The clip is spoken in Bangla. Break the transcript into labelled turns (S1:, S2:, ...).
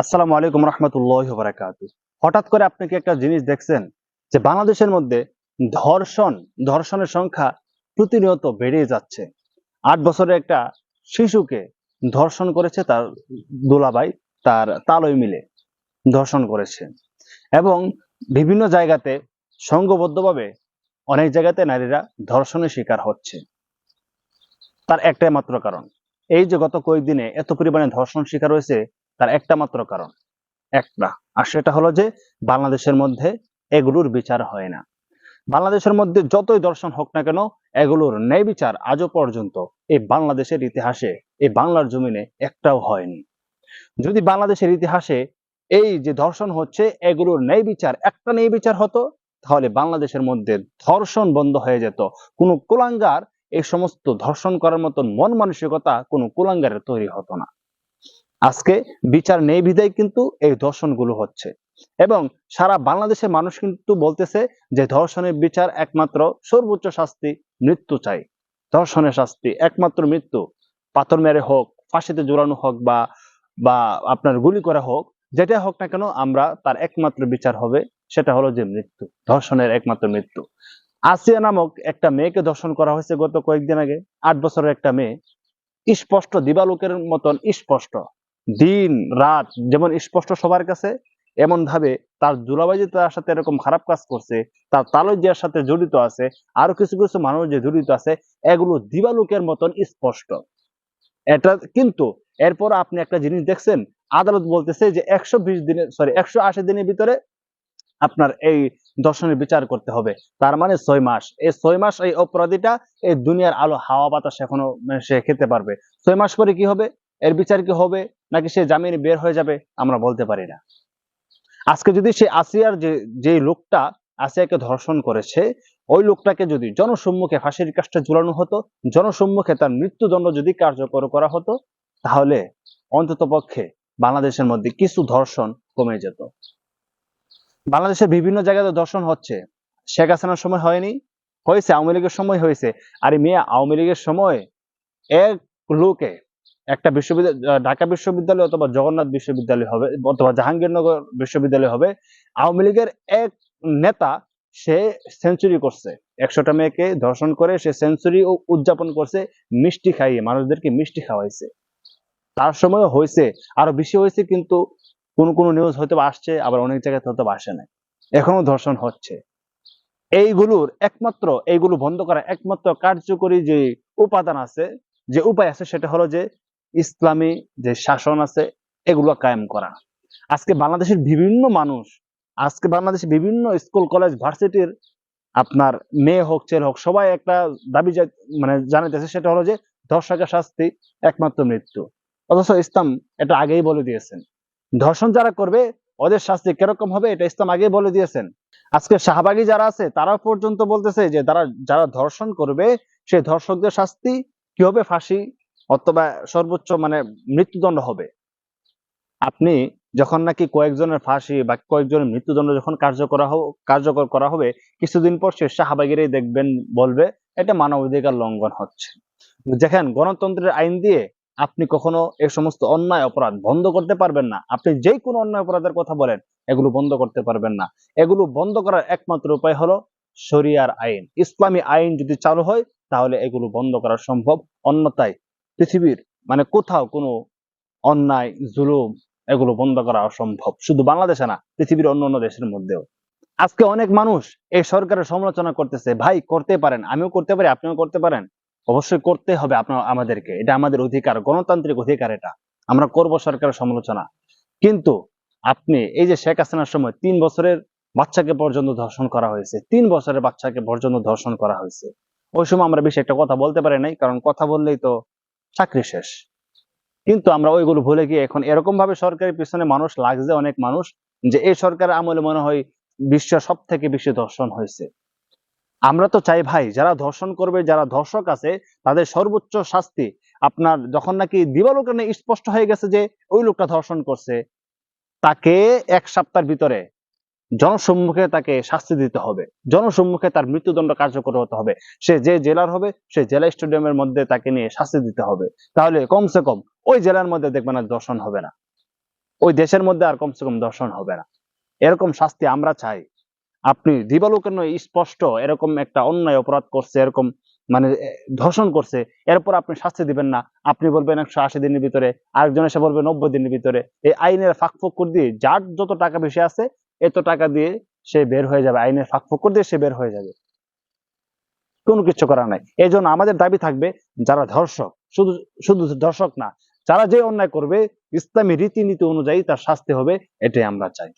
S1: আসসালামু আলাইকুম রহমতুল্লাহ বারাকাত হঠাৎ করে আপনি কি একটা জিনিস দেখছেন যে বাংলাদেশের মধ্যে ধর্ষণ, ধর্ষণের সংখ্যা প্রতিনিয়ত বেড়ে যাচ্ছে। আট বছরের একটা শিশুকে ধর্ষণ করেছে তার দোলাবাই তার তালই মিলে ধর্ষণ করেছে। এবং বিভিন্ন জায়গাতে সংঘবদ্ধভাবে অনেক জায়গাতে নারীরা ধর্ষণের শিকার হচ্ছে। তার একটাই মাত্র কারণ, এই যে গত কয়েকদিনে এত পরিমাণে ধর্ষণ শিকার হয়েছে তার একটা মাত্র কারণ, একটা। আর সেটা হলো যে বাংলাদেশের মধ্যে এগুলোর বিচার হয় না। বাংলাদেশের মধ্যে যতই দর্শন হোক না কেন, এগুলোর ন্যায় বিচার আজও পর্যন্ত এই বাংলাদেশের ইতিহাসে এই বাংলার জমিনে একটাও হয়নি। যদি বাংলাদেশের ইতিহাসে এই যে ধর্ষণ হচ্ছে, এগুলোর ন্যায় বিচার, একটা ন্যায় বিচার হতো, তাহলে বাংলাদেশের মধ্যে ধর্ষণ বন্ধ হয়ে যেত। কোনো কুলাঙ্গার এই সমস্ত ধর্ষণ করার মতন মন মানসিকতা কোনো কুলাঙ্গারের তৈরি হতো না। আজকে বিচার নেই বিধায় কিন্তু এই ধর্ষণগুলো হচ্ছে। এবং সারা বাংলাদেশের মানুষ কিন্তু বলতেছে যে ধর্ষণের বিচার একমাত্র সর্বোচ্চ শাস্তি মৃত্যু চাই। ধর্ষণের শাস্তি একমাত্র মৃত্যু। পাথর মেরে হোক, ফাঁসিতে জোড়ানো হোক বা বা আপনার গুলি করা হোক, যেটা হোক না কেন আমরা তার একমাত্র বিচার হবে, সেটা হলো যে মৃত্যু। ধর্ষণের একমাত্র মৃত্যু। আসিয়া নামক একটা মেয়েকে ধর্ষণ করা হয়েছে গত কয়েকদিন আগে, আট বছরের একটা মেয়ে। স্পষ্ট দিবালোকের মতন স্পষ্ট। দিন, রাত, যেমন স্পষ্ট সবার কাছে এমন ভাবে তার জুলাবাজি তার সাথে এরকম খারাপ কাজ করছে, তার তালজিয়ার সাথে জড়িত আছে, আরও কিছু কিছু মানুষ যে জড়িত আছে, এগুলো দিবালোকের মতন স্পষ্ট। এটা কিন্তু এরপর আপনি একটা জিনিস দেখছেন, আদালত বলতেছে যে একশো বিশ দিনের সরি একশো আশি দিনের ভিতরে আপনার এই দর্শনের বিচার করতে হবে। তার মানে ছয় মাস। এই ছয় মাস এই অপরাধীটা এই দুনিয়ার আলো হাওয়া বাতাস এখনও মানে সে খেতে পারবে। ছয় মাস পরে কি হবে? এর বিচার কি হবে? নাকি সে জামিনে বের হয়ে যাবে? আমরা বলতে পারি না। আজকে যদি সে আসিয়ার যে যে লোকটা আসিয়াকে ধর্ষণ করেছে, ওই লোকটাকে যদি জনসম্মুখে ফাঁসির কাজটা ঝুলানো হতো, জনসম্মুখে তার মৃত্যুদণ্ড যদি কার্যকর করা হতো, তাহলে অন্তত পক্ষে বাংলাদেশের মধ্যে কিছু ধর্ষণ কমে যেত। বাংলাদেশের বিভিন্ন জায়গাতে ধর্ষণ হচ্ছে। শেখ হাসিনার সময় হয়নি, হয়েছে আওয়ামী লীগের সময় হয়েছে। আর মেয়ে আওয়ামী লীগের সময় এক লোকে একটা বিশ্ববিদ্যালয় ঢাকা বিশ্ববিদ্যালয় অথবা জগন্নাথ বিশ্ববিদ্যালয় হবে, অথবা জাহাঙ্গীরনগর বিশ্ববিদ্যালয় হবে। আওয়ামী লীগের এক নেতা, সে সেঞ্চুরি করছে। একশোটা মেয়েকে ধর্ষণ করে সে সেঞ্চুরি ও উদযাপন করছে, মিষ্টি খাইয়ে, মানুষদেরকে মিষ্টি খাওয়াইছে। তার সময় হয়েছে আরও বেশি হয়েছে কিন্তু কোন কোন নিউজ হয়তো আসছে, আবার অনেক জায়গায় হয়তো আসে না এখনও ধর্ষণ হচ্ছে। এইগুলোর একমাত্র, এইগুলো বন্ধ করা একমাত্র কার্যকরী যে উপাদান আছে, যে উপায় আছে সেটা হলো যে ইসলামী যে শাসন আছে, এগুলো কায়েম করা। আজকে বাংলাদেশের বিভিন্ন মানুষ, আজকে বাংলাদেশের বিভিন্ন স্কুল, কলেজ, ভার্সিটির আপনার মেয়ে হোক, ছেলে হোক, সবাই একটা দাবি মানে জানাইতেছে, সেটা হলো যে ধর্ষকের শাস্তি একমাত্র মৃত্যু। অথচ ইসলাম এটা আগেই বলে দিয়েছেন। ধর্ষণ যারা করবে, ওদের শাস্তি কীরকম হবে, এটা ইসলাম আগেই বলে দিয়েছেন। আজকে শাহবাগী যারা আছে তারা পর্যন্ত বলতেছে যে তারা, যারা ধর্ষণ করবে, সেই ধর্ষকদের শাস্তি কি হবে? ফাঁসি অথবা সর্বোচ্চ মানে মৃত্যুদণ্ড হবে। আপনি যখন নাকি কয়েকজনের ফাঁসি বা কয়েকজনের মৃত্যুদণ্ড যখন কার্যকর কার্যকর করা হবে, কিছুদিন পর সে শাহবাগিরাই দেখবেন বলবে, এটা মানবাধিকার লঙ্ঘন হচ্ছে। দেখেন, গণতন্ত্রের আইন দিয়ে আপনি কখনো এই সমস্ত অন্যায় অপরাধ বন্ধ করতে পারবেন না। আপনি যে কোনো অন্যায় অপরাধের কথা বলেন, এগুলো বন্ধ করতে পারবেন না। এগুলো বন্ধ করার একমাত্র উপায় হলো শরিয়ার আইন। ইসলামী আইন যদি চালু হয়, তাহলে এগুলো বন্ধ করা সম্ভব। অন্যথায় পৃথিবীর মানে কোথাও কোনো অন্যায়, জুলুম এগুলো বন্ধ করা অসম্ভব। শুধু বাংলাদেশে না, পৃথিবীর অন্য অন্য দেশের মধ্যেও। আজকে অনেক মানুষ এই সরকারের সমালোচনা করতেছে, ভাই, করতে পারেন। আমিও করতে পারি, আপনিও করতে পারেন। অবশ্যই করতে হবে আপনার আমাদেরকে। এটা আমাদের অধিকার, গণতান্ত্রিক অধিকার এটা। আমরা করব সরকারের সমালোচনা। কিন্তু আপনি, এই যে শেখ হাসিনার সময়, তিন বছরের বাচ্চাকে পর্যন্ত ধর্ষণ করা হয়েছে, তিন বছরের বাচ্চাকে পর্যন্ত ধর্ষণ করা হয়েছে। ওই সময় আমরা বেশি একটা কথা বলতে পারি নাই, কারণ কথা বললেই তো চাকরি শেষ। কিন্তু আমরা ওইগুলো ভুলে গিয়ে এখন এরকম ভাবে সরকারের পিছনে মানুষ লাগছে অনেক মানুষ যে এই সরকারের আমলে মনে হয় বিশ্ব সব থেকে বেশি ধর্ষণ হয়েছে। আমরা তো চাই ভাই, যারা ধর্ষণ করবে, যারা ধর্ষক আছে, তাদের সর্বোচ্চ শাস্তি আপনার যখন নাকি দিবালোকানে স্পষ্ট হয়ে গেছে যে ওই লোকটা ধর্ষণ করছে, তাকে এক সপ্তাহের ভিতরে জনসম্মুখে তাকে শাস্তি দিতে হবে। জনসম্মুখে তার মৃত্যুদণ্ড কার্যকর হতে হবে। সে যে জেলার হবে, সে জেলা স্টেডিয়ামের মধ্যে তাকে নিয়ে শাস্তি দিতে হবে। তাহলে কমসে কম ওই জেলার মধ্যে দেখবেন না দর্শন হবে না। ওই দেশের মধ্যে আর কমসে কম দর্শন হবে না। এরকম শাস্তি আমরা চাই। আপনি দিবালোকের নয় স্পষ্ট এরকম একটা অন্যায় অপরাধ করছে, এরকম মানে ধর্ষণ করছে, এরপর আপনি শাস্তি দিবেন না। আপনি বলবেন একশো আশি দিনের ভিতরে, আরেকজন এসে বলবে নব্বই দিনের ভিতরে। এই আইনের ফাঁক ফোকর দিয়ে যার যত টাকা বেশি আছে এত টাকা দিয়ে সে বের হয়ে যাবে, আইনের ফাঁক ফুকর দিয়ে সে বের হয়ে যাবে। কোনো কিছু করার নাই। এই জন্য আমাদের দাবি থাকবে, যারা ধর্ষক, শুধু শুধু ধর্ষক না, যারা যে অন্যায় করবে, ইসলামী রীতিনীতি অনুযায়ী তার শাস্তি হবে, এটাই আমরা চাই।